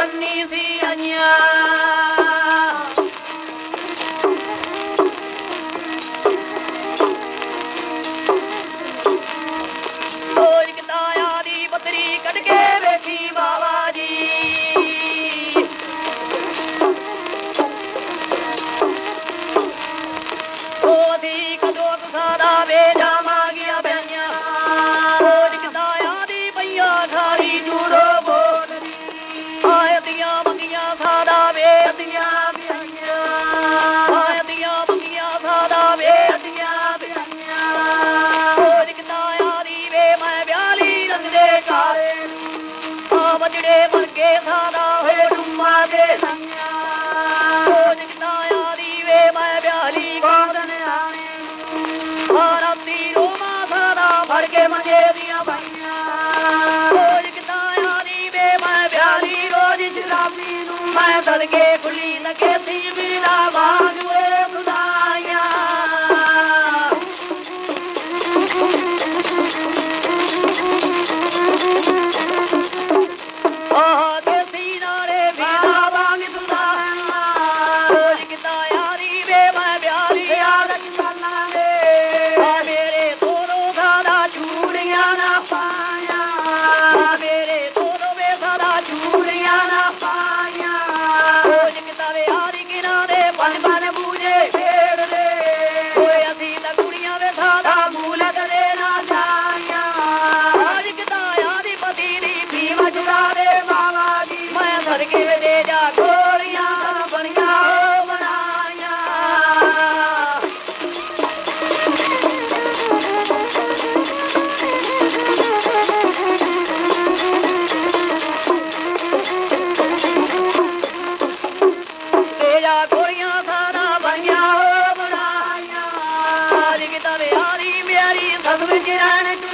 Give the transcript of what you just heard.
ਤਾਂ ਹੋ ਬੰਨੀ ਕੋਈ ਕਿਤਾਇਆ ਦੀ ਪਤਰੀ ਕੱਢ ਕੇ ਵੇਖੀ ਬਾਬਾ ਜੀ। ਉਹਦੀ ਕਦੋਂ ਕੁਸਾਦਾ ਵੇ ਜਾਵਾਂਗੀਆਂ ਆ ਵਜੜੇ ਮਰਗੇ ਸਾਦਾ ਹੋਏ ਡੁੰਮਾ ਦੇ ਸੰਗਿਆ। ਕੋਈ ਕਿਤਾਇਆ ਦੀ ਵੇ ਮੈਂ ਵਿਆਲੀ ਗੋਦਨ ਆਣੇ ਆਰਤੀ ਰੋਮਾ ਸਾਦਾ ਫੜ ਕੇ ਮੰਜੇ ਦੀਆਂ ਬਾਈਆਂ। ਰੋਜ਼ ਕਿਤਾਇਆ ਦੀ ਵੇ ਮੈਂ ਵਿਆਲੀ ਰੋਜ਼ ਜਰਾਬੀ ਨੂੰ। ਮੈਂ ਸਦਕੇ ਖੁੱਲੀ ਲਗੇ ਸੀ ਵੀਰਾ ਬਾਗ ਵੇ ਮੈਂ ਸਦਕੇ ਦੇ ਜਾ ਗੋਲੀਆਂ ਬਣੀਆਂ ਹੋ ਬਣਾਈਆਂ ਤੇਰਾ ਗੋਲੀਆਂ ਸਾਰਾ ਬਣੀਆਂ ਹੋ ਬਣਾਈਆਂ ਆਲੀ ਕਿਤਾbe ਆਲੀ ਮੇਰੀ ਸਭ ਵਿੱਚ ਰਹਿਣ